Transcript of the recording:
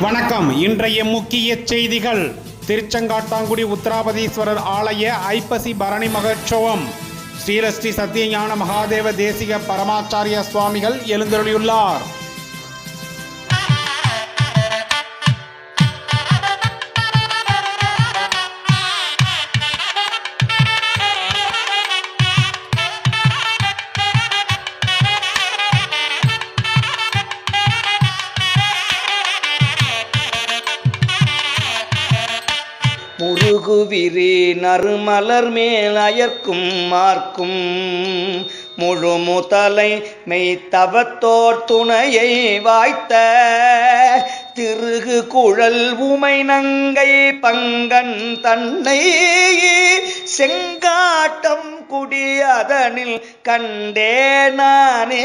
வணக்கம். இன்றைய முக்கிய செய்திகள். திருச்செங்காட்டாங்குடி உத்தராபதீஸ்வரர் ஆலய ஐப்பசி பரணி மகோற்சவம். ஸ்ரீலஸ்ரீ சத்தியஞான மகாதேவ தேசிக பரமாச்சாரிய சுவாமிகள் எழுந்தருளியுள்ளார். முருகுவிரி நறுமலர் மேல் அயர்க்கும் மார்க்கும். முழு முதலை மெய்த்தவத்தோர் துணையை வாய்த்த திருகு குழல் உமை நங்கை பங்கன் தன்னை செங்காட்டம் குடி அதனில் கண்டே நானே.